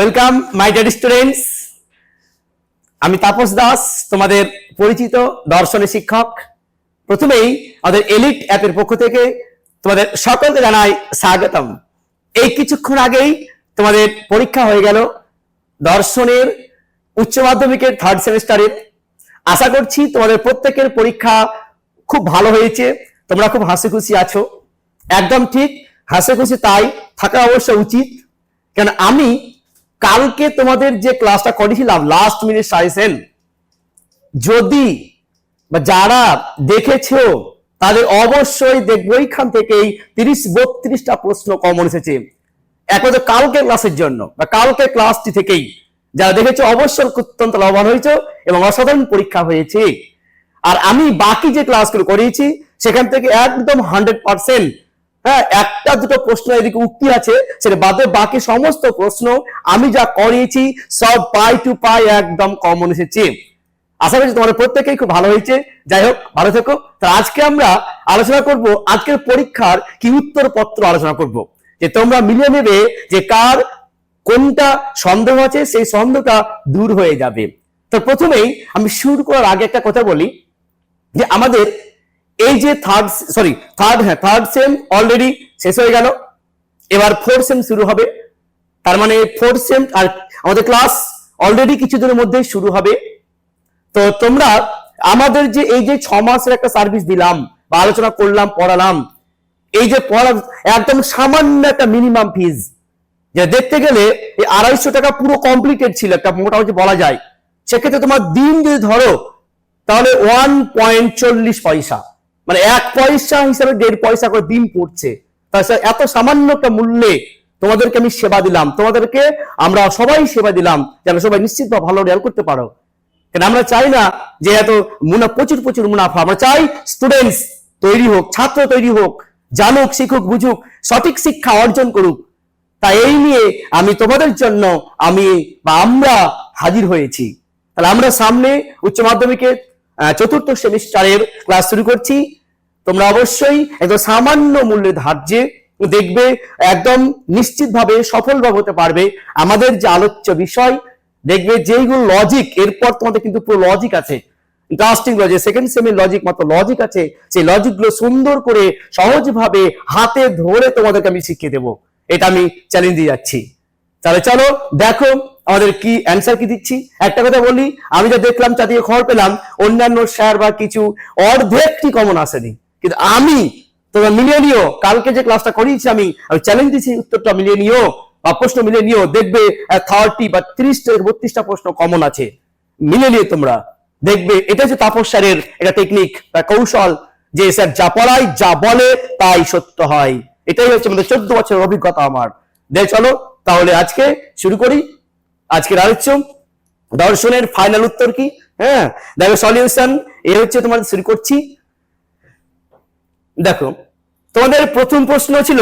Welcome my dear students আমি তাপস দাস, তোমাদের পরিচিত দর্শনের শিক্ষক। প্রথমেই আমাদের এলিট অ্যাপের পক্ষ থেকে তোমাদের সকলকে জানাই স্বাগতম। এই কিছুক্ষণ আগেই তোমাদের পরীক্ষা হয়ে গেল দর্শনের উচ্চ মাধ্যমিকের থার্ড সেমিস্টারের আশা করছি তোমাদের প্রত্যেকের পরীক্ষা খুব ভালো হয়েছে। তোমরা খুব হাসি খুশি আছো। একদম ঠিক হাসি খুশি তাই থাকা অবশ্য উচিত। কেন আমি কালকে তোমাদের যে ক্লাসটা করেছিলাম লাস্ট মিনিট সাজেশন যদি বা যারা দেখেছ, তাদের অবশ্যই দেখব এইখান থেকেই তিরিশ বত্রিশটা প্রশ্ন কমন এসেছে। একমাত্র কালকে ক্লাসের জন্য, বা কালকে ক্লাসটি থেকেই। যারা দেখেছ, অবশ্যই অত্যন্ত লাভবান হয়েছে এবং অসাধারণ পরীক্ষা হয়েছে। আর আমি বাকি যে ক্লাসগুলো করিয়েছি সেখান থেকে একদম হান্ড্রেড পার্সেন্ট হ্যাঁ একটা দুটো প্রশ্ন এদিকে উক্তি আছে, সেটা বাদে বাকি সমস্ত প্রশ্ন আমি যা করিয়েছি, সব পাই টু পাই, একদম কমন এসেছে আশা করছি তোমাদের প্রত্যেকেই খুব ভালো হয়েছে। যাই হোক, ভালো থেকো। তো আজকে আমরা আলোচনা করব, আজকের পরীক্ষার কি উত্তর পত্র আলোচনা করব। যে তোমরা মিলিয়ে নেবে যে কার কোনটা সন্দেহ আছে, সেই সন্দেহটা দূর হয়ে যাবে। তো প্রথমেই আমি শুরু করার আগে একটা কথা বলি, যে আমাদের এই যে থার্ড সরি থার্ড হ্যাঁ থার্ড সেম অলরেডি শেষ হয়ে গেল। এবার ফোর্থ সেম শুরু হবে। তার মানে ফোর্থ সেম আর আমাদের ক্লাস অলরেডি কিছুদিনের মধ্যেই শুরু হবে। তো তোমরা আমাদের যে এই যে ছ মাসের একটা সার্ভিস দিলাম বা আলোচনা করলাম, পড়ালাম, এই যে পড়া, একদম সামান্য একটা মিনিমাম ফিজ যে দেখতে গেলে এই আড়াইশো টাকা পুরো কমপ্লিটেড ছিল, একটা মোটামুটি বলা যায়। সেক্ষেত্রে তোমার দিন যদি ধরো, তাহলে ওয়ান পয়েন্ট চল্লিশ পয়সা। মানে এক পয়সা হিসাবে দেড় পয়সা করে দিন পড়ছে। তাছাড়া এত সামান্য একটা মূল্যে তোমাদেরকে আমি সেবা দিলাম, তোমাদেরকে আমরা সবাই সেবা দিলাম, যেন সবাই নিশ্চিত ভালো রেয়াল করতে পারো। কেন আমরা চাই না যে এত মুনা, প্রচুর প্রচুর মুনাফা, আমরা চাই স্টুডেন্টস তৈরি হোক, ছাত্র তৈরি হোক, জানুক, শিখুক, বুঝুক, সঠিক শিক্ষা অর্জন করুক। তাই এই নিয়ে আমি তোমাদের জন্য আমি বা আমরা হাজির হয়েছি। তাহলে আমরা সামনে উচ্চ মাধ্যমিকের চতুর্থ সেমিস্টারের ক্লাস শুরু করছি। তোমরা অবশ্যই একদম সামান্য মূল্যে ধার্যে দেখবে, একদম নিশ্চিতভাবে সফলভাবে হতে পারবে আমাদের যে আলোচ্য বিষয়। দেখবে যেইগুলো লজিক এরপর তোমাদের কিন্তু পুরো লজিক আছে। ইন্টারেস্টিং লজিক সেকেন্ড সেমের লজিক মতো লজিক আছে। সেই লজিকগুলো সুন্দর করে সহজভাবে হাতে ধরে তোমাদেরকে আমি শিখিয়ে দেবো। এটা আমি চ্যালেঞ্জ দিয়ে যাচ্ছি। তাহলে চলো, দেখো আমাদের কি অ্যান্সার কি দিচ্ছি? একটা কথা বলি, আমি যা দেখলাম চারদিকে খবর পেলাম, অন্যান্য স্যার বা কিছু অর্ধেকটি কমন আসেনি। কিন্তু আমি, তোমরা মিলিয়ে নিও, কালকে যে ক্লাসটা করিয়েছি আমি আমি চ্যালেঞ্জ দিচ্ছি উত্তরটা মিলিয়ে নিও, বা প্রশ্ন মিলিয়ে নিও, দেখবে থার্টি বা ত্রিশ থেকে বত্রিশটা প্রশ্ন কমন আছে। মিলিয়ে নিও তোমরা। দেখবে, এটা হচ্ছে তাপস স্যারের একটা টেকনিক বা কৌশল, যে স্যার যা পড়ায়, যা বলে, তাই সত্য হয়। এটাই হচ্ছে আমাদের চোদ্দ বছরের অভিজ্ঞতা আমার। দে, চলো, তাহলে আজকে শুরু করি। আজকের আলোচ্য দর্শনের ফাইনাল উত্তর কি? হ্যাঁ দেখো সলিউশন এ হচ্ছে তোমাদের শুরু করছি। দেখো, তোমাদের প্রথম প্রশ্ন ছিল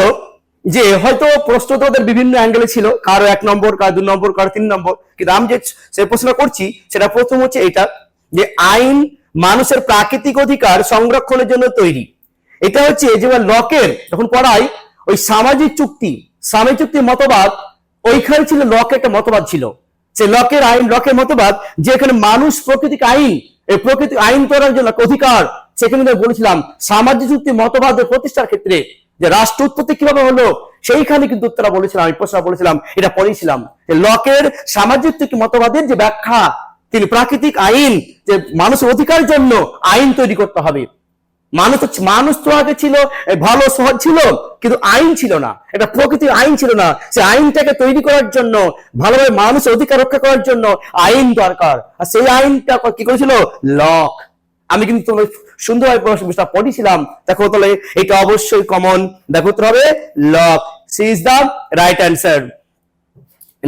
যে হয়তো প্রশ্ন তোমাদের বিভিন্ন অ্যাঙ্গেলে ছিল, কারও এক নম্বর, কারও দু নম্বর, কারও তিন নম্বর। কিন্তু আমি যে সে প্রশ্ন করছি, সেটা প্রথম হচ্ছে এটা, যে আইন মানুষের প্রাকৃতিক অধিকার সংরক্ষণের জন্য তৈরি। এটা হচ্ছে যে লকের যখন পড়াই ওই সামাজিক চুক্তি, সামাজিক চুক্তির মতবাদ ওইখানে ছিল লকের একটা মতবাদ ছিল। সে লকের আইন, লকের মতবাদ যে এখানে মানুষ প্রকৃতিক আইন, এই প্রকৃতিক আইন করার জন্য অধিকার, সেখানে বলেছিলাম, সামাজিক চুক্তি মতবাদের প্রতিষ্ঠার ক্ষেত্রে যে রাষ্ট্র উৎপত্তি কীভাবে হলো, সেইখানে কিন্তু উত্তরা বলেছিলাম, আমি প্রশ্ন বলেছিলাম, এটা পড়েছিলাম যে লকের সামাজিক চুক্তি মতবাদের যে ব্যাখ্যা, তিনি প্রাকৃতিক আইন, যে মানুষের অধিকার জন্য আইন তৈরি করতে হবে। মানুষ মানুষ তো আগে ছিল ভালো সহজ ছিল, কিন্তু আইন ছিল না। এটা প্রকৃতির আইন ছিল না। সে আইনটাকে তৈরি করার জন্য, ভালোভাবে মানুষের অধিকার রক্ষা করার জন্য আইন দরকার। আর সেই আইনটা কি করেছিল? লক। আমি কিন্তু তোমার সুন্দরভাবে পড়েছিলাম দেখো তাহলে, এটা অবশ্যই কমন দেখো তো হবে lock. C is the right answer.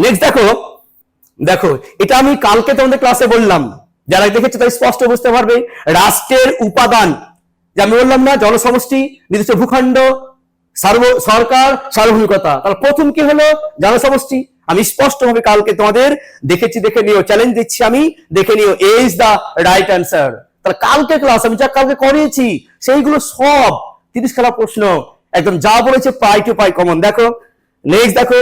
Next দেখো। দেখো, এটা আমি কালকে তোমাদের ক্লাসে বললাম। যারা দেখেছ তাই স্পষ্ট বুঝতে পারবে। রাষ্ট্রের উপাদান। যে আমি বললাম না, জনসমষ্টি নির্দিষ্ট ভূখণ্ড, সার্ব, সরকার, সার্বভৌমিকতা। তাহলে প্রথম কি হলো? জনসমষ্টি। আমি স্পষ্ট ভাবে কালকে তোমাদের দেখেছি, দেখে নিও চ্যালেঞ্জ দিচ্ছি আমি, দেখে নিও A is the right answer তাহলে কালকে ক্লাস আমি যা কালকে করিয়েছি, সেইগুলো সব তিরিশ খেলা প্রশ্ন, একদম যা বলেছে পাই টু পাই কমন দেখো নেক্সট দেখো,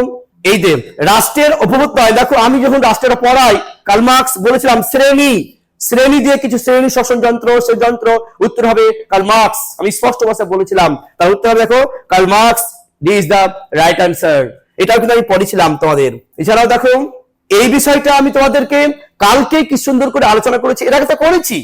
এই দেব রাষ্ট্রের উপভোক্তায় দেখো, আমি যখন রাষ্ট্রের পড়াই, কার্ল মার্কস বলেছিলাম, শ্রেণি শ্রেণি দিয়ে কিছু শ্রেণি শোষণ যন্ত্র, সে যন্ত্র উত্তর হবে কার্ল মার্কস আমি স্পষ্ট ভাষায় বলেছিলাম। তার উত্তর হবে দেখো Karl Marx is the right answer এটাও কিন্তু আমি পড়েছিলাম তোমাদের। এছাড়াও দেখো, এই বিষয়টা আমি তোমাদেরকে কালকে কি সুন্দর করে আলোচনা করেছি, এর আগে তো করেছি।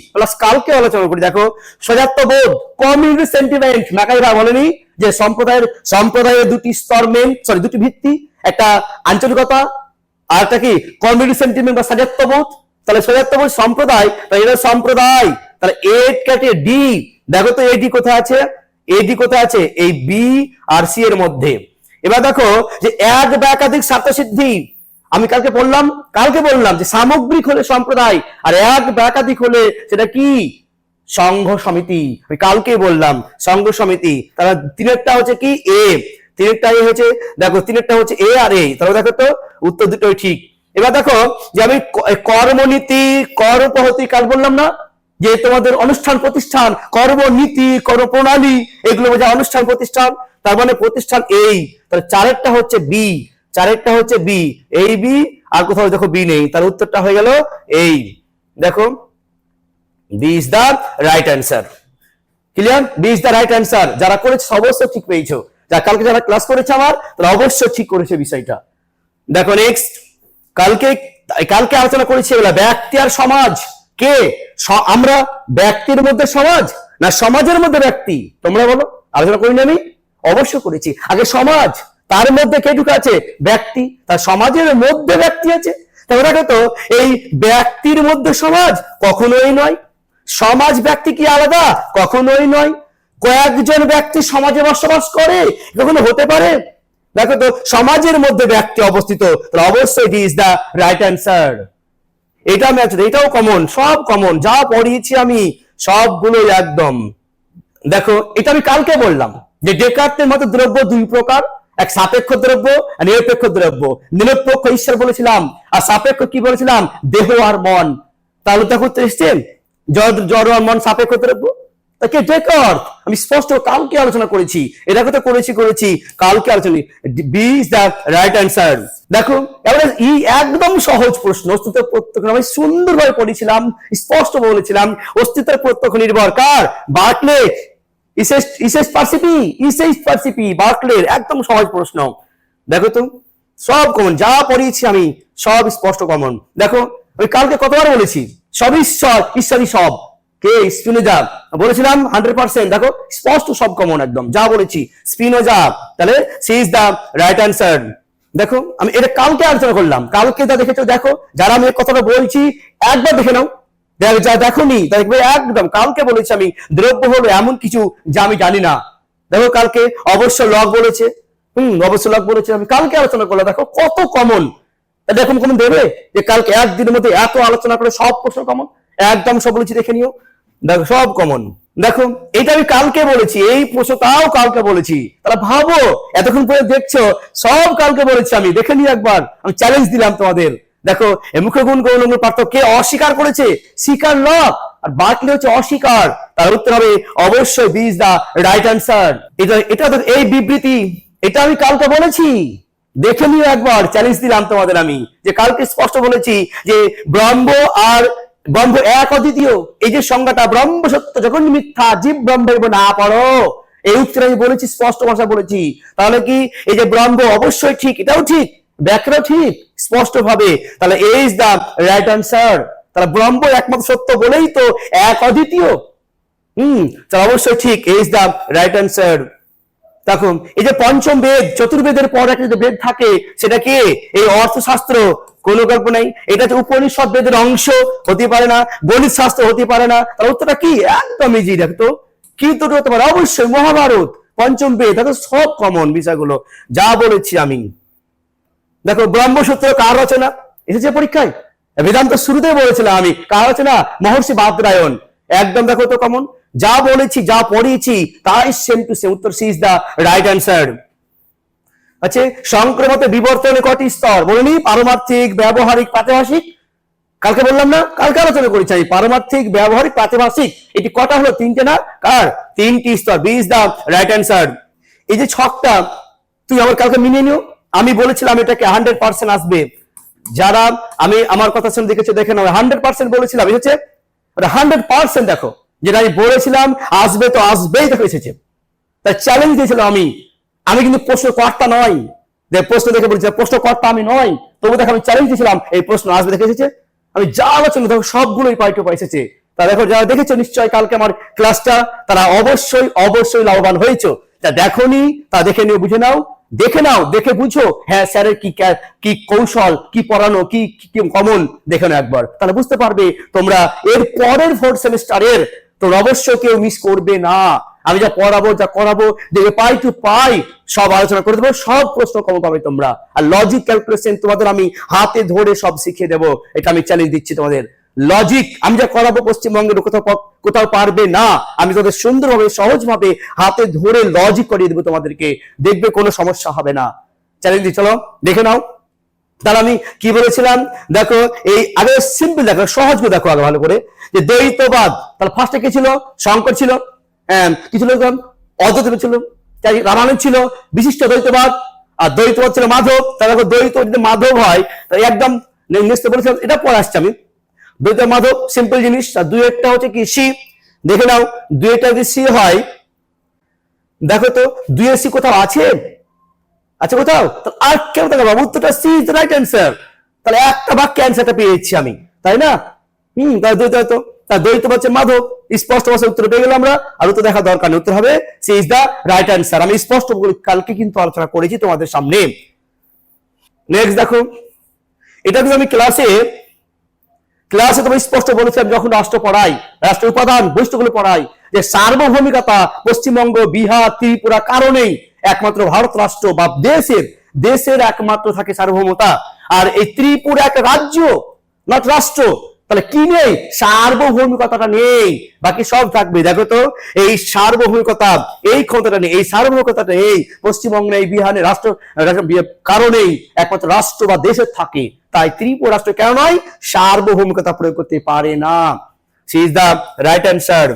কালকে আলোচনা করি। দেখো সজাত্ম বোধ কমিউনিটি সেন্টিমেন্ট ম্যাকাইরা বলেনি যে সম্প্রদায়ের সম্প্রদায়ের দুটি স্তর মেন সরি দুটি ভিত্তি। একটা আঞ্চলিকতা, আর একটা কি কমিউনিটি সেন্টিমেন্ট বা সজাত্যবোধ তাহলে সজাত্যবোধ সম্প্রদায়, তাহলে এটা সম্প্রদায়। তাহলে এ কেটে ডি দেখো তো এডি কোথায় আছে? এডি কোথায় আছে? এই বি আর সি এর মধ্যে। এবার দেখো যে এক বা একাধিক স্বার্থ সিদ্ধি আমি কালকে বললাম কালকে বললাম যে সামগ্রিক হলে সম্প্রদায়, আর এক বা একাধিক হলে সেটা কি? সংঘ সমিতি। আমি কালকে বললাম, সংঘ সমিতি। তারা তিনেরটা হচ্ছে কি? এ তিনেরটা এ হচ্ছে, দেখো তিনেরটা হচ্ছে এ আর এ তাহলে দেখো তো, উত্তর দুটোই ঠিক। এবার দেখো যে আমি কর্মনীতি, কর্মপদ্ধতি কাল বললাম না? যে তোমাদের অনুষ্ঠান প্রতিষ্ঠান, কর্মনীতি, কর্মপ্রণালী, এগুলো বোঝা অনুষ্ঠান প্রতিষ্ঠান। তার মানে প্রতিষ্ঠান এই। তাহলে চারেরটা হচ্ছে বি। চারেরটা হচ্ছে বি। এই বি, আর কোথাও দেখো বি নেই। তার উত্তরটা হয়ে গেল এই। দেখো, B is the right answer. Clear? B is the right answer. যারা করেছে অবশ্যই ঠিক পেয়েছ। যা কালকে যারা ক্লাস করেছে আমার, তারা অবশ্যই ঠিক করেছে বিষয়টা। দেখো, নেক্সট। কালকে কালকে আলোচনা করেছি এগুলা, ব্যক্তি আর সমাজ। কে? আমরা? ব্যক্তির মধ্যে সমাজ? না সমাজের মধ্যে ব্যক্তি? তোমরা বলো। আলোচনা করিনি আমি? অবশ্য করেছি। আগে সমাজ, তার মধ্যে কে ঢুকে আছে? ব্যক্তি। তার সমাজের মধ্যে ব্যক্তি আছে? তো, এই ব্যক্তির মধ্যে সমাজ কখনোই নয়। সমাজ ব্যক্তি কি আলাদা? কখনোই নয়। কয়েকজন ব্যক্তি সমাজে বসবাস করে, কখনো হতে পারে। দেখো তো, সমাজের মধ্যে ব্যক্তি অবস্থিত অবশ্যই it is the right answer এটা ম্যাচ এটাও কমন সব কমন যা পড়িয়েছি আমি, সবগুলোই একদম। দেখো, এটা আমি কালকে বললাম, যে ডেকার্টের মতো দ্রব্য দুই প্রকার, এক সাপেক্ষ দ্রব্য, আর নিরপেক্ষ দ্রব্য। নিরপেক্ষ ঈশ্বর বলেছিলাম, আর সাপেক্ষ কি বলেছিলাম? দেহ আর মন। তাহলে দেখো তো এসছেন জড় আর মন সাপেক্ষ দ্রব্য? তাকে ডেকার্ট। আমি স্পষ্ট কালকে আলোচনা করেছি। এটা কথা করেছি করেছি। কালকে আলোচনা B is the right answer. দেখো, এবারে ই একদম সহজ প্রশ্ন অস্তিত্বের প্রত্যক্ষ আমি সুন্দরভাবে পড়েছিলাম স্পষ্ট বলেছিলাম অস্তিত্বের প্রত্যক্ষ নির্ভর। কার? বার্কলে। ইসেস ইসেস পার্সিপি ইসেস পার্সিপি, বার্কলের একদম সহজ প্রশ্ন। দেখো তো, সব কমন যা পড়িয়েছি আমি, সব স্পষ্ট কমন দেখো, আমি কালকে কতবার বলেছি? সব ঈশ্বর, ঈশ্বরই সব। কে স্পিনোজা বলেছিলাম হান্ড্রেড পার্সেন্ট দেখো, স্পষ্ট সব কমন একদম। যা বলেছি স্পিনোজা তাহলে C is the right answer দেখো, আমি এটা কালকে আলোচনা করলাম। কালকে যা দেখেছ, দেখো। যারা আমি কথাটা বলছি, একবার দেখে নাও। যা দেখবে একদম। কালকে বলেছি আমি, দ্রব্য হলো এমন কিছু যা আমি জানি না। দেখো, কালকে অবশ্য লক বলেছে। হুম, অবশ্য লক বলেছে। আমি কালকে আলোচনা করলাম। দেখো, কত কমন এরকম কোন দেবে? যে কালকে একদিনের মধ্যে এত আলোচনা করে সব প্রশ্ন কমন একদম সব বলেছি, দেখে নিও। দেখো, সব কমন দেখো, এটা আমি কালকে বলেছি, এই প্রশ্ন তাও কালকে বলেছি। তাহলে ভাবো, এতক্ষণ পরে দেখছ, সব কালকে বলেছি আমি। দেখে নিও একবার, আমি চ্যালেঞ্জ দিলাম তোমাদের। দেখো, এ মুখ্য গুণ, গৌণ পার্থক্য কে অস্বীকার করেছে? স্বীকার লক আর বাকলে হচ্ছে অস্বীকার। তার উত্তর হবে, অবশ্যই B is the right answer এটা এটা তো এই বিবৃতি। এটা আমি কালকে বলেছি। দেখে নিও একবার চ্যালেঞ্জ দিলাম তোমাদের আমি। যে কালকে স্পষ্ট বলেছি যে ব্রহ্ম আর ব্রহ্ম এক অদ্বিতীয়। এই যে সংজ্ঞাটা, ব্রহ্ম সত্য যখন মিথ্যা, জীব ব্রহ্ম না পড়ো। এই উত্তর আমি বলেছি, স্পষ্ট ভাষা বলেছি। তাহলে কি এই যে ব্রহ্ম অবশ্যই ঠিক, এটাও ঠিক ব্যাখ্যাও ঠিক স্পষ্ট ভাবে তাহলে এই ইজ দা রাইট অ্যান্সার তাহলে ব্রহ্ম একমাত্র সত্য বলেই তো এক অদ্বিতীয়। হম, তাহলে অবশ্যই ঠিক, এই ইজ দা রাইট অ্যান্সার দেখো এই যে পঞ্চম বেদ, চতুর্বেদের পর একটা যে বেদ থাকে, সেটা কি? এই অর্থশাস্ত্র। কোন গল্প নাই। এটা হচ্ছে উপনিষদ বেদের অংশ হতে পারে না গণিত শাস্ত্র হতে পারে না, তার উত্তরটা কি? একদম ইজি দেখতো। কি দুটো হতে পারে? অবশ্যই মহাভারত, পঞ্চম বেদ দেখো সব কমন বিষয়গুলো। যা বলেছি আমি। দেখো ব্রহ্মসূত্র কার রচনা? এসেছে পরীক্ষায়? বেদান্ত শুরুতে বলেছিলাম আমি। কার রচনা? মহর্ষি বাদরায়ণ একদম দেখো তো কমন যা বলেছি, যা পড়িয়েছি, তাই সেম টু সেম উত্তর C is the right answer আচ্ছা সংক্রমত বিবর্তনে কটি স্তর। বলিনি পারমার্থিক, ব্যবহারিক, প্রাতিভাষিক। কালকে বললাম না, কালকে আলোচনা করেছি আমি। পারমার্থিক, ব্যবহারিক, প্রাতিভাষিক। এটি কটা হলো? তিনটে না? কার? তিনটি স্তর। B is the right answer এই যে ছকটা, তুই আমার কালকে মিলিয়ে নিও। আমি বলেছিলাম এটাকে হান্ড্রেড পার্সেন্ট আসবে। যারা আমি আমার কথা শুনে দেখেছে, দেখে নাও। হান্ড্রেড পার্সেন্ট বলেছিলাম। এসেছে হান্ড্রেড পার্সেন্ট দেখো। যেটা আমি বলেছিলাম, আসবে তো আসবেই দেখো এসেছে। তাই চ্যালেঞ্জ দিয়েছিলাম আমি। আমি কিন্তু প্রশ্ন কর্তা নয় যে প্রশ্ন দেখে বলছি প্রশ্ন কর্তা আমি নয় তবু দেখো আমি চ্যালেঞ্জ দিয়েছিলাম, এই প্রশ্ন আসবে দেখে এসেছে। আমি যা আলোচনা দেখো সবগুলোই পাই টু পাই তা দেখো যারা দেখেছ নিশ্চয় কালকে আমার ক্লাসটা তারা অবশ্যই অবশ্যই লাভবান হয়েছো। তা দেখোনি, তা দেখে নিয়ে বুঝে নাও। দেখে নাও, দেখে বুঝো হ্যাঁ স্যারের কি কি কৌশল, কি পড়ানো, কি কি কমন, দেখে নাও একবার। তাহলে বুঝতে পারবে তোমরা এর পরের ফোর্থ সেমিস্টারের তোমরা অবশ্যই কেউ মিস করবে না। আমি যা পড়াবো, যা করাবো, দেখবে পাই টু পাই সব আলোচনা করে দেবো, সব প্রশ্ন কম পাবে তোমরা। আর লজিক ক্যালকুলেশন তোমাদের আমি হাতে ধরে সব শিখিয়ে দেবো, এটা আমি চ্যালেঞ্জ দিচ্ছি তোমাদের। লজিক আমি যা করাবো পশ্চিমবঙ্গের কোথাও কোথাও পারবে না, আমি তোদের সুন্দরভাবে, সহজভাবে হাতে ধরে লজিক করিয়ে দেবো তোমাদেরকে। দেখবে কোনো সমস্যা হবে না। চ্যালেঞ্জ চলো, দেখে নাও। তাহলে আমি কি বলেছিলাম? দেখো, এই আগে সিম্পল দেখো, সহজ দেখো আগে ভালো করে। যে দ্বৈতবাদ, তাহলে ফার্স্টে কি ছিল? শঙ্কর ছিল। আহ, কি ছিল এরকম? অদ্বৈত ছিল। তাই রামায়ণ ছিল বিশিষ্ট দ্বৈতবাদ আর দ্বৈতবাদ ছিল মাধব। দেখো দ্বৈত যদি মাধব হয় তাহলে একদম নেক্সট বলেছিলাম এটা পরে আসছে আমি। দ্বৈত মাধব সিম্পল জিনিস। আর দুই একটা হচ্ছে কি সি। দেখে নাও দুই একটা যদি সি হয় দেখো তো দুই সি কোথাও আছে? আচ্ছা কোথাও? আর কেউ থাকে বাবু উত্তরটা সি ইজ রাইট অ্যান্সার তাহলে একটা বাক্যে অ্যান্সারটা পেয়ে যাচ্ছি আমি। তাই না? হুম তাহলে দ্বৈত হতো তার দ্বৈত হচ্ছে মাধব। স্পষ্ট ভাষায় উত্তর পেয়ে গেলাম আমরা। আর উত্তর দেখা দরকার নেই। উত্তর হবে C is the right answer আমি স্পষ্ট কালকে কিন্তু আলোচনা করেছি তোমাদের সামনে। নেক্সট দেখো, এটা কিন্তু আমি ক্লাসে ক্লাসে তোমার স্পষ্ট বলেছিলাম যখন রাষ্ট্র পড়াই রাষ্ট্র উপাদান বৈশিষ্ট্যগুলো পড়াই যে সার্বভৌমিকতা পশ্চিমবঙ্গ, বিহার, ত্রিপুরা কারণেই একমাত্র ভারত রাষ্ট্র বা দেশের দেশের একমাত্র থাকে সার্বভৌমতা। আর এই ত্রিপুরা একটা রাজ্য নট রাষ্ট্র। তাহলে কি নেই? সার্বভৌমিকতাটা নেই। বাকি সব থাকবে। দেখো তো, এই সার্বভৌমিকতা এই ক্ষমতাটা নেই, এই সার্বভৌমিকতাটা এই পশ্চিমবঙ্গে এই বিহারে রাষ্ট্র কারণেই একমাত্র রাষ্ট্র বা দেশের থাকে। তাই ত্রিপুরা রাষ্ট্র কেন নয়? সার্বভৌমিকতা প্রয়োগ করতে পারে না। C is the right answer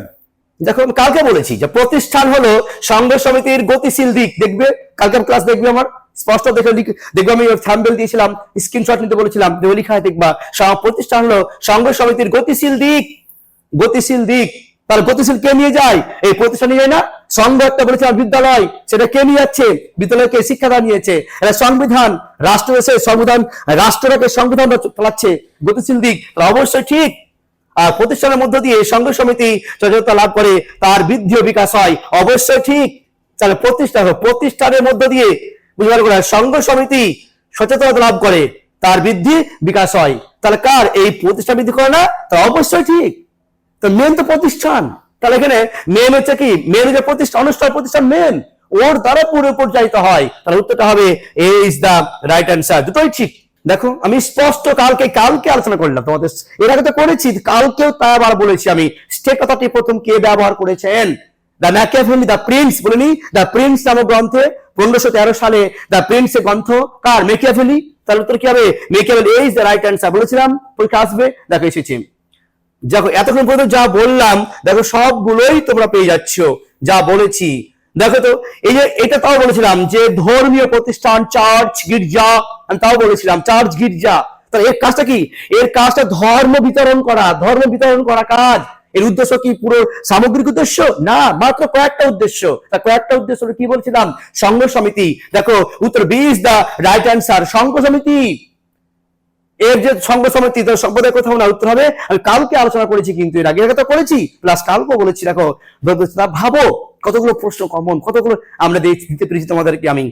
দেখো, আমি কালকে বলেছি যে প্রতিষ্ঠান হলো সংঘ সমিতির গতিশীল দিক। দেখবে? কালকে ক্লাস দেখবে আমার। স্পষ্ট দেখে দেখবে আমি থাম্বেল দিয়েছিলাম স্ক্রিনশট নিতে বলেছিলাম দেখবে লিখা হয় দেখবা। প্রতিষ্ঠান হলো সংঘ সমিতির গতিশীল দিক। গতিশীল দিক। তার গতিশীল কে নিয়ে যায়? এই প্রতিষ্ঠান নিয়ে যায় না। সংঘ একটা বলেছিলাম বিদ্যালয়, সেটা কে নিয়ে যাচ্ছে? বিদ্যালয়কে শিক্ষাদান নিয়েছে। এটা সংবিধান, রাষ্ট্র এসে সংবিধান, রাষ্ট্রটাকে সংবিধান চালাচ্ছে। গতিশীল দিক অবশ্যই ঠিক। আর প্রতিষ্ঠানের মধ্য দিয়ে সংঘ সমিতি সচেতনতা লাভ করে, তার বৃদ্ধি বিকাশ হয়। অবশ্যই ঠিক। তাহলে প্রতিষ্ঠান প্রতিষ্ঠানের মধ্য দিয়ে পারব না সংঘ সমিতি সচেতনতা লাভ করে, তার বৃদ্ধি বিকাশ হয়। তাহলে কার এই প্রতিষ্ঠান বৃদ্ধি করে না? তা অবশ্যই ঠিক। তো মেন তো প্রতিষ্ঠান। তাহলে এখানে মেন হচ্ছে কি? মেন হচ্ছে প্রতিষ্ঠান অনুষ্ঠান প্রতিষ্ঠান মেন ওর দ্বারা পুরো পরিচালিত হয়। তাহলে উত্তরটা হবে A is the right answer দুটোই ঠিক। দেখো, আমি স্পষ্ট কালকে কালকে আলোচনা করলাম তোমাদের। এর আগে তো করেছি, কালকেও তা আবার বলেছি আমি। স্টে কথাটি প্রথম কে ব্যবহার করেছেন? দ্য ম্যাকিয়াভেলি দ্য প্রিন্স বলিনি? দ্য প্রিন্স নামক গ্রন্থে পনেরোশো তেরো সালে দ্য প্রিন্স এর গ্রন্থ, কার? মেকিয়াভেলি উত্তর কি হবে? মেকিয়াভেলি দ্য রাইট অ্যান্সার বলেছিলাম, পরীক্ষা আসবে, দেখো এসেছি। দেখো, এতক্ষণ পর্যন্ত যা বললাম, দেখো সবগুলোই তোমরা পেয়ে যাচ্ছ, যা বলেছি। দেখো তো, এই যে এটা তাও বলেছিলাম যে ধর্মীয় প্রতিষ্ঠান চার্চ গির্জা, আমি তাও বলেছিলাম চার্চ গির্জা। তাহলে এর কাজটা কি? এর কাজটা ধর্ম বিতরণ করা। ধর্ম বিতরণ করা কাজ। এর উদ্দেশ্য কি পুরো সামগ্রিক উদ্দেশ্য? না, মাত্র কয়েকটা উদ্দেশ্য। তা কয়েকটা উদ্দেশ্য কি বলছিলাম? সংঘ সমিতি। দেখো, উত্তর B is the right answer সংঘ সমিতি। এর যে সংঘ সমিতি, তো সম্প্রদায় কোথাও না উত্তর হবে। আমি কালকে আলোচনা করেছি কিন্তু, এর আগে তো করেছি প্লাস কালকে বলেছি, দেখো ভাবো, কতগুলো প্রশ্ন কমন কতগুলো আমরা দিতে পেরেছি তোমাদেরকে আমি।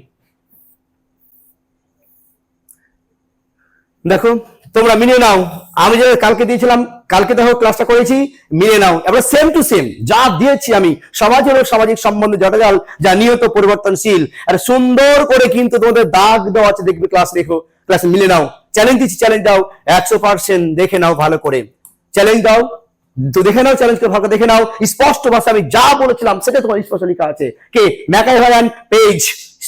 দেখো তোমরা মিলিয়ে নাও। আমি যে কালকে দিয়েছিলাম, কালকে দেখো ক্লাসটা করেছি, মিলিয়ে নাও। এবার সেম টু সেম যা দিয়েছি আমি, সমাজের ও সামাজিক সম্বন্ধে জটাজাল যা নিয়ত পরিবর্তনশীল, আর সুন্দর করে কিন্তু তোমাদের দাগ দেওয়া আছে, দেখবে ক্লাস রেখো। ক্লাস মিলে নাও। চ্যালেঞ্জ দিচ্ছি চ্যালেঞ্জ দাও। একশো পার্সেন্ট দেখে নাও ভালো করে। চ্যালেঞ্জ দাও। তো দেখে নাও চ্যালেঞ্জ করে ভালো দেখে নাও। স্পষ্ট ভাষা আমি যা বলেছিলাম, সেটা তোমার স্পষ্ট লেখা আছে। কে? ম্যাকাই ভায়ান পেজ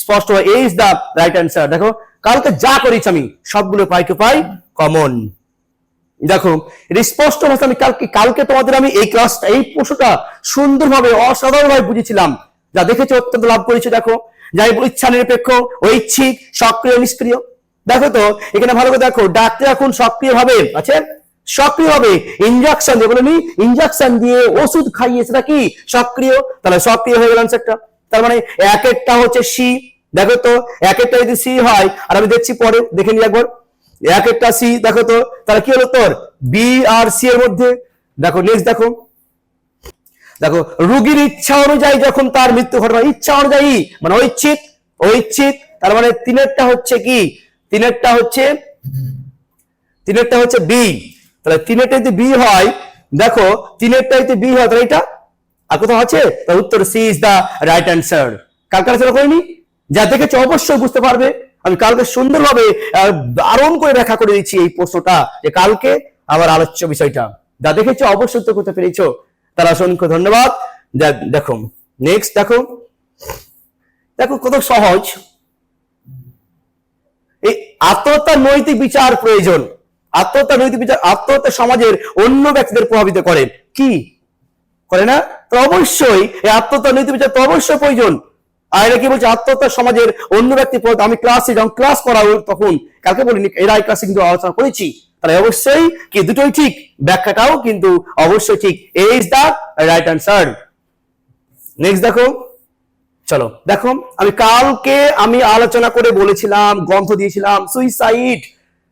স্পষ্ট এই ইজ দা রাইট অ্যান্সার দেখো, কালকে যা করেছি আমি, সবগুলো পাই টু পাই? কমন। দেখো, এটা স্পষ্ট ভাষা, আমি কালকে কালকে তোমাদের আমি এই ক্লাসটা এই প্রশ্নটা সুন্দরভাবে, অসাধারণভাবে বুঝেছিলাম। যা দেখেছ, অত্যন্ত লাভ করেছ, দেখো। যাই ইচ্ছা নিরপেক্ষ, ঐচ্ছিক, সক্রিয়, নিষ্ক্রিয়। দেখো তো, এখানে ভালো করে দেখো ডাক্তার এখন সক্রিয় ভাবে আছে? সক্রিয় হবে ইনজেকশন যেগুলো নি ইনজেকশন দিয়ে ওষুধ খাইয়ে, সেটা কি? সক্রিয়। তাহলে সক্রিয় হয়ে গেল আনসারটা তার মানে এক একটা হচ্ছে সি দেখো তো, এক একটা যদি সি হয়, আর আমি দেখছি পরে, দেখে নি একবার। এক একটা সি দেখো তো, তাহলে কি হলো তোর? বি আর সি এর মধ্যে, দেখো নেক্সট দেখো। দেখো, রুগীর ইচ্ছা অনুযায়ী যখন তার মৃত্যু ঘটনা ইচ্ছা অনুযায়ী মানে ঐচ্ছিক ঐচ্ছিক, তার মানে তিনেরটা হচ্ছে কি? তিনেরটা হচ্ছে তিনেরটা হচ্ছে বি তাহলে তিনেরটা যদি বি হয়, দেখো, তিনেরটা যদি বি হয়, তাহলে এটা, আর কোথাও আছে? তার উত্তর C is the right answer কালকে আলোচনা করিনি যা দেখেছ অবশ্যই বুঝতে পারবে। আমি কালকে সুন্দরভাবে দারুণ করে ব্যাখ্যা করে দিচ্ছি এই প্রশ্নটা যে কালকে আবার আলোচ্য বিষয়টা। যা দেখেছ, অবশ্যই তো করতে পেরেছ। তার অসংখ্য ধন্যবাদ। দেখো নেক্সট দেখো। দেখো কত সহজ। এই আত্মহত্যা নৈতিক বিচার প্রয়োজন। আত্মহত্যা নৈতিক বিচার আত্মহত্যা সমাজের অন্য ব্যক্তিদের প্রভাবিত করে। কি? করে না? তো অবশ্যই এই আত্মহত্যা নৈতিক বিচার তো অবশ্যই প্রয়োজন। আর এরা কি বলছে, আত্মহত্যা সমাজের অন্য ব্যক্তি। আমি ক্লাসে যখন ক্লাস করাবো তখন কালকে বলিনি এরা এই ক্লাসে কিন্তু আলোচনা করেছি। তাহলে অবশ্যই কি দুটোই ঠিক? ব্যাখ্যাটাও কিন্তু অবশ্যই ঠিক। এই is the right answer next দেখো। চলো, দেখো, আমি কালকে আমি আলোচনা করে বলেছিলাম, গ্রন্থ দিয়েছিলাম সুইসাইড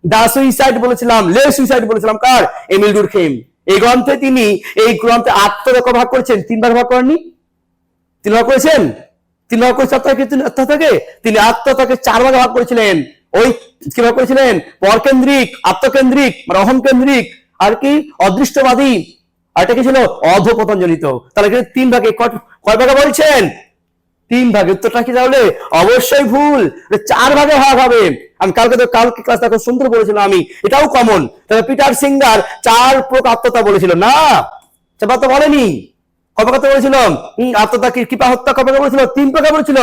দা সুইসাইড বলেছিলাম লে সুইসাইড বলেছিলাম, কার? এমিল ডুরখেম এই গ্রন্থে তিনি, এই গ্রন্থে আত্মরক ভাগ করেছেন। তিনবার ভাগ করেননি? তিন ভাগ করেছেন? তিন করেছে আত্মাকে তিনি আত্মাকে তিনি আত্মতাকে চার ভাগে ভাগ করেছিলেন। ওই কি ভাগ করেছিলেন? পরকেন্দ্রিক, আত্মকেন্দ্রিক মানে অহংকেন্দ্রিক, আর কি? অদৃষ্টবাদী। আর এটা কি ছিল? অধপতঞ্জলিত তাহলে এখানে তিন ভাগে কয়- ভাগে বলছেন? তিন ভাগে। উত্তরটা কি তাহলে? অবশ্যই ভুল। চার ভাগে ভাগ হবে। আমি কালকে তো কালকে ক্লাস খুব সুন্দর বলেছিলাম আমি। এটাও কমন তবে পিটার সিঙ্গার চার প্রকার আত্মতা বলেছিল। না, সেটা তো বলেনি। কবে কথা বলেছিল হম, আত্মতা কি কৃপা হত্যা কবে বলেছিল তিন প্রকার বলেছিল।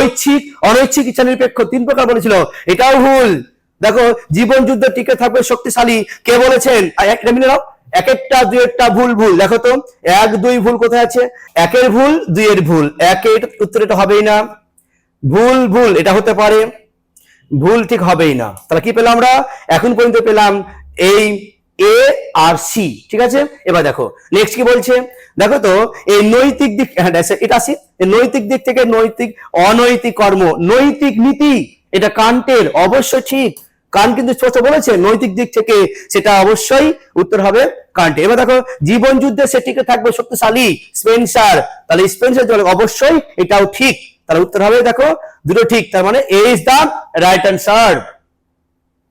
ঐচ্ছিক অনৈচ্ছিক ইচ্ছা নিরপেক্ষ তিন প্রকার বলেছিল। এটাও ভুল। দেখো জীবন যুদ্ধ টিকে থাকবে শক্তিশালী। কে বলেছেন? আর এক- মিলে নাও। এক একটা দুই একটা ভুল ভুল। দেখো তো এক দুই ভুল কোথায় আছে? একের ভুল দুইয়ের ভুল। একের উত্তর এটা হবেই না। ভুল ভুল এটা হতে পারে। ভুল ঠিক হবেই না। তাহলে কি পেলাম আমরা? এখন পর্যন্ত পেলাম এই এ আর সি ঠিক আছে? এবার দেখো নেক্সট কি বলছে? দেখো তো, এই নৈতিক দিক হ্যাঁ এটা আসি। নৈতিক দিক থেকে নৈতিক, অনৈতিক কর্ম, নৈতিক নীতি, এটা কান্টের অবশ্যই ঠিক। কান কিন্তু স্পষ্ট বলেছে, নৈতিক দিক থেকে সেটা অবশ্যই উত্তর হবে কান্টে এবার দেখো, জীবন যুদ্ধে সে টিকে থাকবে শক্তিশালী, স্পেন্সার। তাহলে স্পেন্সার অবশ্যই এটাও ঠিক। তাহলে উত্তর হবে, দেখো, দুটো ঠিক, তার মানে A is the right answer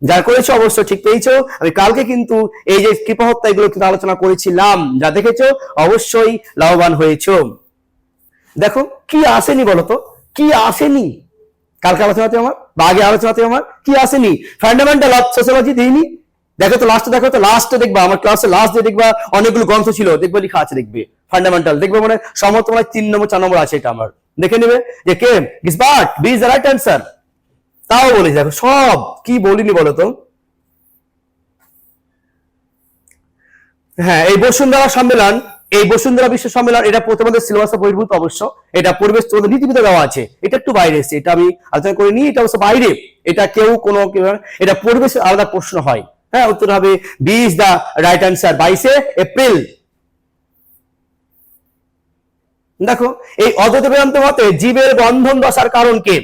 যা করেছ অবশ্যই ঠিক পেয়েছ। আমি কালকে কিন্তু এই যে কৃপা হত্যা এগুলো কিন্তু আলোচনা করেছিলাম, যা দেখেছ, অবশ্যই লাভবান হয়েছো। দেখো, কি আসেনি বলতো? কি আসেনি? কালকে আলোচনাতে আমার, বা আগে আলোচনাতে আমার, কি আসেনি? ফান্ডামেন্টাল অফ সোশ্যোলজি দিইনি। দেখো তো লাস্টে দেখো তো লাস্টে দেখবা, আমার ক্লাসে লাস্ট দিয়ে দেখবা, অনেকগুলো গ্রন্থ ছিল, দেখবে লেখা আছে, দেখবে ফান্ডামেন্টাল দেখবে মানে সম্ভবত মানে তিন নম্বর, চার নম্বর আছে এটা আমার। দেখে নেবে যে কে? Gisbert B is the right answer তাও বলি দেখো সব কি বলিনি বলো তো হ্যাঁ এই বসুন্ধরা সম্মেলন, এই বসুন্ধরা বিশ্ব সম্মেলন, এটা তোমাদের সিলেবাসে বহির্ভূত অবশ্য, এটা পরিবেশ তোমাদের নীতিবিদে দেওয়া আছে। এটা একটু বাইরে এসেছে, এটা আমি আলোচনা করিনি, এটা অবশ্য বাইরে। এটা কেউ কোনো এটা পরিবেশের আলাদা প্রশ্ন হয়। হ্যাঁ উত্তর হবে B is the right answer, বাইশে এপ্রিল। দেখো, এই অদ্বৈত বেদান্ত মতে জীবের বন্ধন দশার কারণ কে?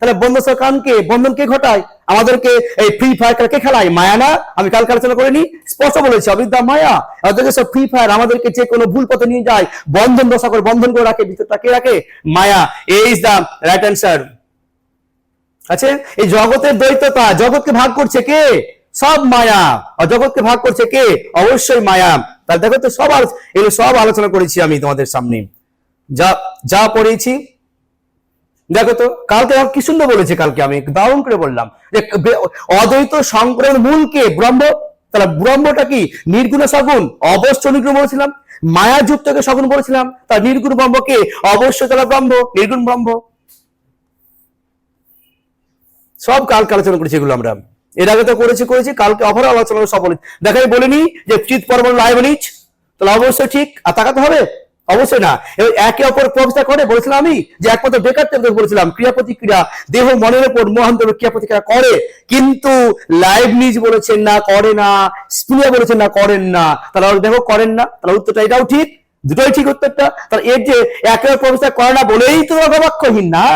তাহলে বন্ধন দশার কারণ কে? বন্ধন কে ঘটায়? আমাদেরকে এই ফ্রি ফায়ার কে খেলায়। মায়া না? আমি কালকে আলোচনা করিনি। স্পষ্ট বলেছি, অবিদ্যা মায়া। অর্থাৎ সব ফ্রি ফায়ার আমাদেরকে যে কোনো ভুল পথে নিয়ে যায়, বন্ধন দশা করে বন্ধন করে রাখে, ভিতরটা কে রাখে? মায়া। A is the right answer আছে? এই জগতের দ্বৈততা, জগৎকে ভাগ করছে কে? সব মায়া। আর জগৎকে ভাগ করছে কে? অবশ্যই মায়া। তাহলে দেখো তো সব এগুলো সব আলোচনা করেছি আমি তোমাদের সামনে। যা যা পড়েছি দেখো তো, কালকে কি সুন্দর বলেছে, কালকে আমি দারুণ করে বললাম যে অদ্বৈত সংক্রমণ মূল কে? ব্রহ্ম? তাহলে ব্রহ্মটা কি? নির্গুণ সগুণ অবশ্য নির্গুণ বলেছিলাম। মায়া যুক্তকে সগুণ বলেছিলাম? তার নির্গুণ ব্রহ্মকে অবশ্য তারা ব্রহ্ম, নির্গুণ ব্রহ্ম। সব কালকে আলোচনা করেছি এগুলো আমরা। এর আগে তো করেছি করেছি, কালকে অপর আলোচনা বলেছি দেখাই বলিনি যে চিত পরমাণু লাইবনিজ তাহলে অবশ্যই ঠিক। আর তাকাতে হবে? অবশ্যই না। একে অপর প্রবেশটা করে বলেছিলাম আমি যে একমাত্র বেকার ডেকার্টের বলেছিলাম ক্রিয়া প্রতিক্রিয়া দেহ মনের উপর মহান্তর ক্রিয়া প্রতিক্রিয়া করে। কিন্তু লাইভ নিজ বলেছেন না, করে না, স্পিনিয়া বলেছেন না, করেন না। তাহলে দেখো করেন না, তাহলে উত্তরটা এটাও ঠিক, দুটোই ঠিক উত্তরটা। তাহলে এর যে একে অপর প্রবেশটা করে না বলেই তো গবাক্ষহীন না।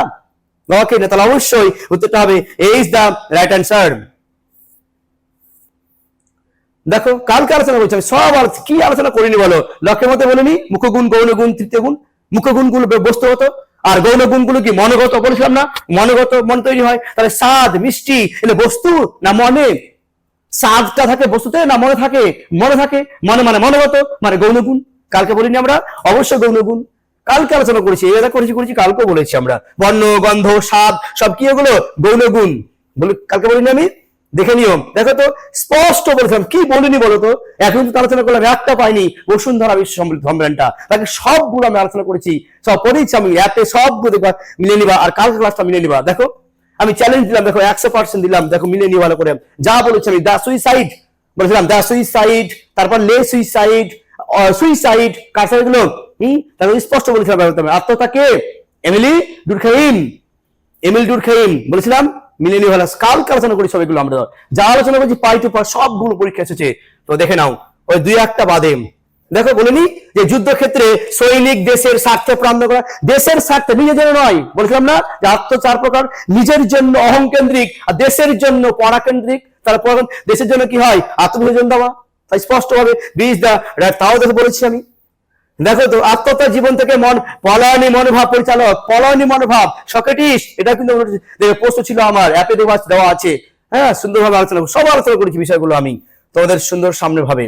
গবাক্ষহীন না তাহলে অবশ্যই উত্তরটা হবে ইজ দ্য রাইট অ্যান্সার দেখো, কালকে আলোচনা করছি আমি, সব কি আলোচনা করিনি বলো? লক্ষ্যের মধ্যে বলিনি, মুখগুণ গৌণগুণ তৃতীয় গুণ। মুখগুণগুলো বস্তুগত, আর গৌণ গুণগুলো কি? মনগত বলেছিলাম না? মনগত, মন তৈরি হয়। তাহলে স্বাদ, মিষ্টি, এগুলো বস্তু না মনে? স্বাদটা থাকে বস্তুতে না মনে থাকে? মনে থাকে। মনে মানে মনগত মানে গৌণগুণ কালকে বলিনি আমরা? অবশ্যই গৌণগুণ কালকে আলোচনা করেছি এটা করেছি করেছি, কালকেও বলেছি আমরা। বর্ণ, গন্ধ, স্বাদ, সব কি এগুলো? গৌণগুণ বলি কালকে বলিনি আমি? দেখে নিও। দেখো তো, স্পষ্ট বলেছিলাম কি বলিনি বলো তো? এখন তো আলোচনা করলাম, একটা পাইনি। বসুন্ধরা বিশ্ব সম্মেলনটা। তাকে সবগুলো আমি আলোচনা করেছি। সব পড়েছি আমি। অ্যাপে সবগুলো মিলে নিবা, আর কালকে ক্লাসটা মিলে নিবা। দেখো, আমি চ্যালেঞ্জ দিলাম, দেখো, একশো পার্সেন্ট দিলাম। দেখো মিলে নিয়ে ভালো করে। যা বলেছি আমি দা সুইসাইড বলেছিলাম। দা সুইসাইড তারপর লে সুইসাইড সুইসাইড কারগুলো? হম? তারপর স্পষ্ট বলেছিলাম। আত্মহত্যা কে এমিলি ডুরখাইম এমিল ডুরখাইম বলেছিলাম। মিলেনি ভালো কালকে আলোচনা করি সবগুলো আমরা? যা আলোচনা করছি পাই টু পাই সবগুলো পরীক্ষা এসেছে। তো দেখে নাও, ওই দুই একটা বাদে। দেখো বলিনি যে যুদ্ধক্ষেত্রে সৈনিক দেশের স্বার্থে প্রান্ত করা, দেশের স্বার্থে নিজেদের নয়। বলছিলাম না যে আত্ম চার প্রকার, নিজের জন্য অহংকেন্দ্রিক আর দেশের জন্য পরাকেন্দ্রিক। তারপর দেশের জন্য কি হয়? আত্মবিসর্জন দেওয়া। তাই স্পষ্ট ভাবে বীজ দা, তাও দেখে বলেছি আমি। দেখো তো, আত্মহত্যার জীবন থেকে মন, পলায়নী মনোভাব পরিচালক, পলায়নী মনোভাব, সকেটিস, এটা কিন্তু পোস্ট ছিল আমার, অ্যাপে দেওয়া দেওয়া আছে। হ্যাঁ সুন্দরভাবে আলোচনা সব আলোচনা করেছি বিষয়গুলো আমি, তোমাদের সুন্দর সামনে ভাবে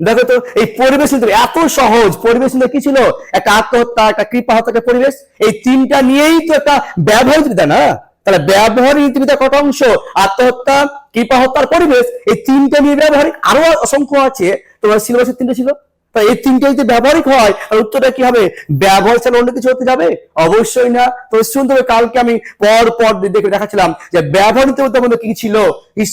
দেখো তো, এই পরিবেশ কিন্তু এত সহজ, পরিবেশ কিন্তু কি ছিল? একটা আত্মহত্যা, একটা কৃপা হত্যাকে পরিবেশ, এই তিনটা নিয়েই তো একটা ব্যবহার নীতিবিদ্যা, না? তাহলে ব্যবহার নীতিবিদ্যা কত অংশ? আত্মহত্যা, কৃপা হত্যার পরিবেশ, এই তিনটা নিয়ে ব্যবহারিক আরও অসংখ্য আছে। তোমার সিলেবাসের তিনটে ছিল? এই তিনটে যদি ব্যবহারিক হয় আর উত্তরটা কি হবে? ব্যবহার ছাড়া অন্য কিছু হতে যাবে? অবশ্যই না। তো সুন্দর কালকে আমি পর পর দেখে দেখাচ্ছিলাম যে ব্যবহারিত মধ্যে মধ্যে কি ছিল?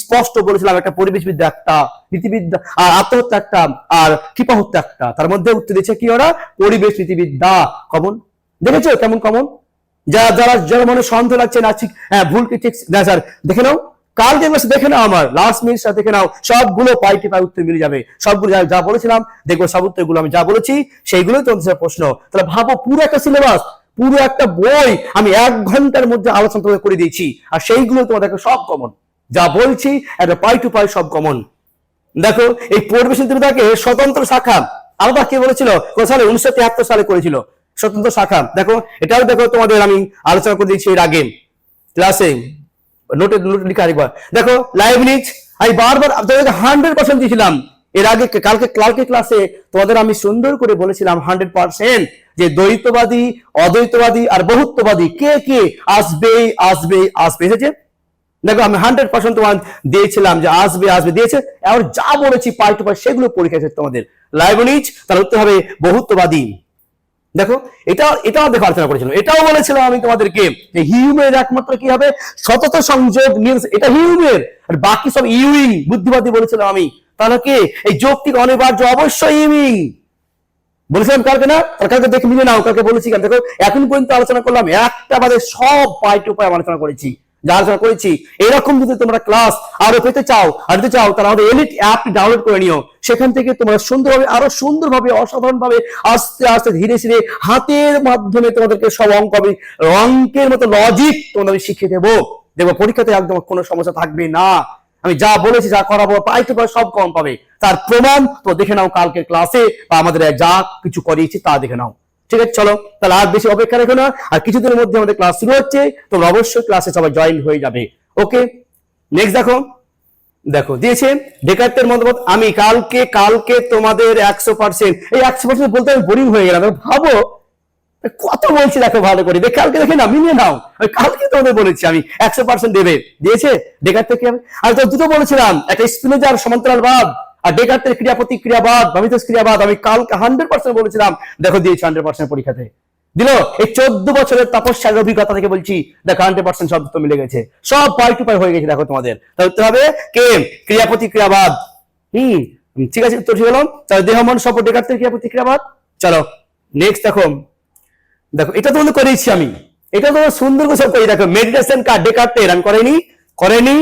স্পষ্ট বলেছিলাম একটা পরিবেশবিদ্যা একটা নীতিবিদ্যা আর আত্মহত্যা একটা, আর কৃপা হত্যা একটা। তার মধ্যে উত্তর দিচ্ছে কি ওরা? পরিবেশ নীতিবিদ্যা কমন? দেখেছ? কেমন কমন? যারা যারা যারা মনে সন্দেহ লাগছে না, ঠিক হ্যাঁ ভুল কি ঠিক দেখে নাও। কাল যে ক্লাসে দেখে নাও আমার লাস্ট মিনিটটা দেখে নাও, সবগুলো পাইটি পাই উত্তর মিলে যাবে। সবগুলো যা- বলেছিলাম, দেখব সব উত্তরগুলো আমি যা বলেছি, সেইগুলোই তোমাদের প্রশ্ন। তাহলে ভাবো, পুরো একটা সিলেবাস পুরো একটা বই আমি এক ঘণ্টার মধ্যে আলোচনা তোমাদের করে দিয়েছি, আর সেইগুলো তোমাদেরকে সব কমন যা বলছি, একটা পাই টু পাই সব কমন দেখো, এই পরিবেশ নীতিবিদ্যাকে স্বতন্ত্র শাখা, আলাদা কে বলেছিল? কোন সালে? উনিশশো তিয়াত্তর সালে করেছিল। স্বতন্ত্র শাখা। দেখো, এটাও দেখো তোমাদের আমি আলোচনা করে দিয়েছি এর আগে। ক্লাসে নোটে নোটে লিখা আরেকবার। দেখো লাইভনিজ আমি বারবার তোমাদেরকে হান্ড্রেড পার্সেন্ট দিয়েছিলাম। এর আগে কালকে কালকে ক্লাসে তোমাদের আমি সুন্দর করে বলেছিলাম হান্ড্রেড পার্সেন্ট যে দ্বৈতবাদী, অদ্বৈতবাদী আর বহুত্ববাদী কে কে আসবে আসবে আসবে। এসেছে? দেখো, আমি হান্ড্রেড পার্সেন্ট তোমার দিয়েছিলাম যে আসবে আসবে। দিয়েছে? এবার যা বলেছি পাই টু পাই সেগুলো পরীক্ষা এসেছে তোমাদের। লাইবনিজ তার উত্তর হবে বহুত্ববাদী। দেখো, এটা, এটাও দেখো আলোচনা করেছিল। এটাও বলেছিলাম আমি তোমাদেরকে যে হিউমের একমাত্র কি হবে? সতত সংযোগ মিনস এটা হিউমের, আর বাকি সব ইউইং, বুদ্ধিবাদী বলেছিলাম আমি। তাহলে কি? এই যৌক্তিক অনিবার্য অবশ্যই ইউইং। বলেছিলাম কালকে না? আর কালকে দেখে মিলে নাও, কালকে বলেছি দেখো, এখন পর্যন্ত আলোচনা করলাম, একটা বাদে সব পাই টু পাই আলোচনা করেছি। যা আলোচনা করেছি, এরকম যদি তোমরা ক্লাস আরও পেতে চাও, আর দিতে চাও, তাহলে আমাদের এলিট অ্যাপটি ডাউনলোড করে নিও। সেখান থেকে তোমরা সুন্দরভাবে, আরও সুন্দরভাবে অসাধারণ ভাবে আস্তে আস্তে, ধীরে ধীরে, হাতের মাধ্যমে তোমাদেরকে সব অঙ্ক আমি, অঙ্কের মতো লজিক তোমাদের শিখিয়ে দেবো। দেখব পরীক্ষাতে একদম কোনো সমস্যা থাকবে না। আমি যা বলেছি, যা করাবো পাইতে পারে সব কম পাবে। তার প্রমাণ তো দেখে নাও কালকের ক্লাসে বা আমাদের যা কিছু করিয়েছি তা দেখে নাও। ঠিক আছে, চলো। তাহলে আর বেশি অপেক্ষা রেখো না। আর কিছুদিনের মধ্যে আমাদের ক্লাস শুরু হচ্ছে। তোমরা অবশ্যই ক্লাসে সবাই জয়েন হয়ে যাবে। ওকে নেক্সট দেখো। দেখো, দিয়েছে ডেকার্টের মতামত। আমি কালকে কালকে তোমাদের একশো পার্সেন্ট এই একশো পার্সেন্ট বলতে আমি বোরিং হয়ে গেলাম। ভাবো কত বলছি দেখো ভালো করে। কালকে দেখে না, মিলিয়ে নাও। কালকে তোমাদের বলেছি আমি একশো পার্সেন্ট দেবে। দিয়েছে ডেকার থেকে আমি। আর তো দুটো বলেছিলাম। একটা স্পিনোজার সমান্তরালবাদ আর ডেকার্টের ক্রিয়া প্রতিক্রিয়াবাদ ভাবিত ক্রিয়াবাদ, আমি কালকে হান্ড্রেড পার্সেন্ট বলেছিলাম, দেখো দিয়েছি হান্ড্রেড পার্সেন্ট পরীক্ষাতে। দিল, এই চোদ্দ বছরের তপস্যার অভিজ্ঞতা থেকে বলছি, দেখো হান্ড্রেড পার্সেন্ট সব তো মিলে গেছে। সব পাই টু পাই হয়ে গেছে, দেখো তোমাদের। তাহলে উত্তর হবে কে? ক্রিয়া প্রতিক্রিয়াবাদ। হম ঠিক আছে, উত্তর ঠিক হলো তাহলে দেহ, মন, সব ডেকার্টের ক্রিয়া প্রতিক্রিয়াবাদ। চলো নেক্সট দেখো। দেখো, এটা তো মনে করেইছি আমি। এটা তো সুন্দর করে করি। দেখো মেডিটেশন কার্ড ডেকার্টের আমি করেনি করেনি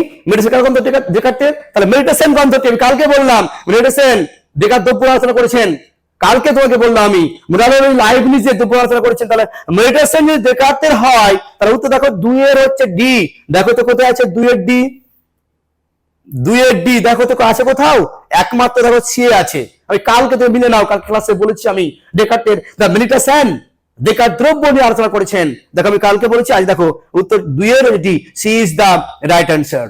কার্ড গ্রন্থ ডেকার্টের তাহলে মেডিটেশন গ্রন্থটি আমি কালকে বললাম মেডিটেশন ডেকার দ্রব্য আলোচনা করেছেন। কালকে তোমাকে বললাম আমি মোটামুটি লাইভ নিজে দ্রব্য আলোচনা করেছেন, তাহলে মেডিটেশন যদি ডেকার্টের হয়, তাহলে উত্তর দেখো দুইয়ের হচ্ছে ডি দেখো তো কোথায় আছে দুই দুইয়ের ডি দুই দুইয়ের ডি দেখো তো আছে কোথাও? একমাত্র দেখো সি আছে। আমি কালকে তুমি মিলে নাও কাল ক্লাসে বলেছি আমি ডেকার্টের দ্য মেডিটেশন ডেকার দ্রব্য নিয়ে আলোচনা করেছেন। দেখো, আমি কালকে বলেছি, আজ দেখো, উত্তর দুইয়ের D C is the right answer.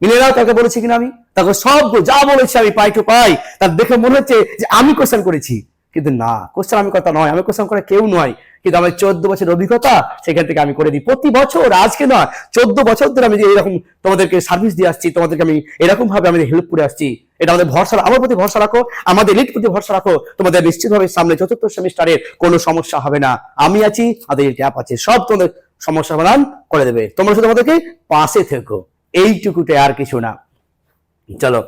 মিলে নাও কালকে বলেছি কিনা আমি? তাকে সব যা বলেছি আমি পাই টু পাই, তার দেখে মনে হচ্ছে যে আমি কোশ্চেন করেছি। কিন্তু না কোশ্চেন আমি কথা নয়, আমি কোশ্চেন করে কেউ নয়। কিন্তু আমার চোদ্দ বছর অভিজ্ঞতা, সেখান থেকে আমি করে দিই। প্রতি বছর, আজকে নয়, চোদ্দ বছর ধরে আমি এরকম তোমাদেরকে সার্ভিস দিয়ে আসছি, তোমাদেরকে আমি এরকম ভাবে আমি হেল্প করে আসছি। এটা আমাদের ভরসা আমার প্রতি ভরসা রাখো, আমাদের লিট প্রতি ভরসা রাখো। তোমাদের নিশ্চিতভাবে সামনে চতুর্থ সেমিস্টারের কোনো সমস্যা হবে না। আমি আছি, আমাদের ট্যাপ আছে। সব তোমাদের সমস্যা সমাধান করে দেবে। তোমরা শুধু আমাদেরকে পাশে থেকো। এইটুকুতে আর কিছু না। চলো।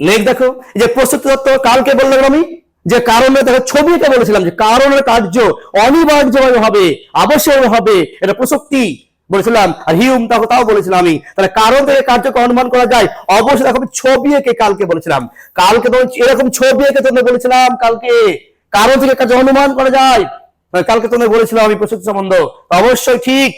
নেক্সট দেখো যে প্রস্তুতি তত্ত্ব কালকে বললাম আমি যে কারণে দেখো ছবিতে বলেছিলাম যে কারণের কার্য অনিবার্যভাবে হবে, আবশ্যক হবে। এটা প্রসক্তি। বলেছিলাম, আর হিউম তাও তাও বলেছিলাম আমি, তাহলে কারণ থেকে কার্যকে অনুমান করা যায়? অবশ্যই আমি ছবি এঁকে কালকে বলেছিলাম। কালকে তো এরকম ছবি এঁকে তোমাদের বলেছিলাম কালকে। কারণ থেকে কার্য অনুমান করা যায়? কালকে তোমাদের বলেছিলাম আমি প্রসক্তি সম্বন্ধ। অবশ্যই ঠিক।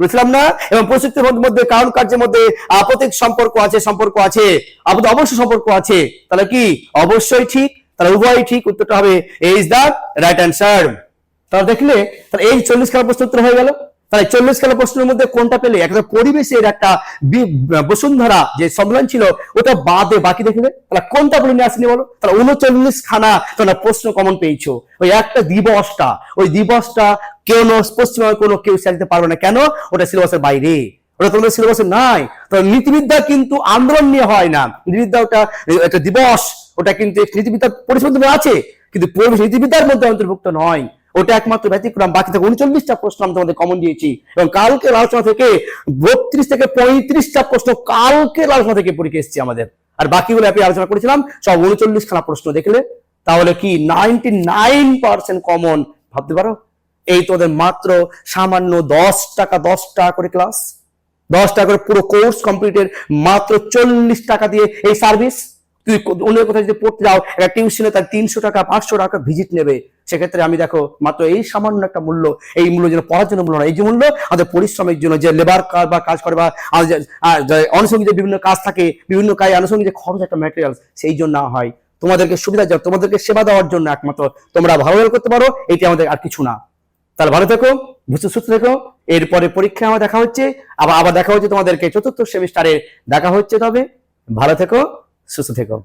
বুঝলাম না? এবং প্রযুক্তির মধ্যে- কারণ কার্যের মধ্যে আপতিক সম্পর্ক আছে সম্পর্ক আছে। আপদ অবশ্যই সম্পর্ক আছে। তাহলে কি? অবশ্যই ঠিক। তাহলে উভয় ঠিক। উত্তরটা হবে ইজ দ্য রাইট অ্যান্সার তাহলে দেখলে, তাহলে এই চল্লিশ খেলা প্রশ্ন উত্তর হয়ে গেল। তাহলে চল্লিশ খেলা প্রশ্নের মধ্যে কোনটা পেলে? একটা পরিবেশের একটা বসুন্ধরা যে সম্মেলন ছিল, ওটা বাদে বাকি দেখলে? তাহলে কোনটা বলে নিয়ে আসেনি বলো? তাহলে উনচল্লিশ খানা তোমরা প্রশ্ন কমন পেয়েছ। ওই একটা দিবসটা, ওই দিবসটা কেউ পশ্চিমবঙ্গে কোনো কেউ চাইতে পারবে না? কেন? ওটা সিলেবাসের বাইরে। ওটা তোমাদের সিলেবাসে নাই। তো নীতিবিদ্যা কিন্তু আন্দোলন নিয়ে হয় না। নীতিবিদ্যা ওটা, একটা দিবস, ওটা কিন্তু নীতিবিদ্যার পরিসংখ্যান আছে, কিন্তু পরিবেশ নীতিবিদ্যার মধ্যে অন্তর্ভুক্ত নয়। ওটা একমাত্র ব্যতিক্রম। বাকি থেকে উনচল্লিশটা প্রশ্ন আমি তোমাদের কমন দিয়েছি। এবং কালকের আলোচনা থেকে বত্রিশ থেকে পঁয়ত্রিশটা প্রশ্ন কালকের আলোচনা থেকে পরীক্ষা এসেছে আমাদের। আর বাকিগুলো আমি আলোচনা করেছিলাম, সব উনচল্লিশ খানা প্রশ্ন দেখলে তাহলে কি নাইনটি নাইন পার্সেন্ট কমন ভাবতে পারো? এই তোদের মাত্র সামান্য দশ টাকা দশ টাকা করে ক্লাস দশ টাকা করে পুরো কোর্স কমপ্লিটের মাত্র চল্লিশ টাকা দিয়ে এই সার্ভিস তুই অন্য কোথাও যদি পড়তে যাও, একটা টিউশনে তার তিনশো টাকা, পাঁচশো টাকা ভিজিট নেবে। সেক্ষেত্রে আমি দেখো, মাত্র এই সামান্য একটা মূল্য, এই মূল্য যেন পড়ার জন্য মূল্য না এই যে মূল্য, আমাদের পরিশ্রমের জন্য যে লেবার কাজ বা কাজ করে বা আনুষঙ্গিক যে বিভিন্ন কাজ থাকে, বিভিন্ন কাজ, আনুষঙ্গিক যে খরচ একটা ম্যাটেরিয়াল সেই জন্য না হয়। তোমাদেরকে সুবিধা দেওয়া, তোমাদেরকে সেবা দেওয়ার জন্য একমাত্র তোমরা ভালো ভালো করতে পারো, এটি আমাদের আর কিছু না। তাহলে ভালো থেকো বুঝতে সুস্থ থেকো। এরপরে পরীক্ষা আমার দেখা হচ্ছে, আবার আবার দেখা হচ্ছে তোমাদেরকে চতুর্থ সেমিস্টারে দেখা হচ্ছে তবে। ভালো থেকো। সুস্থ থেকো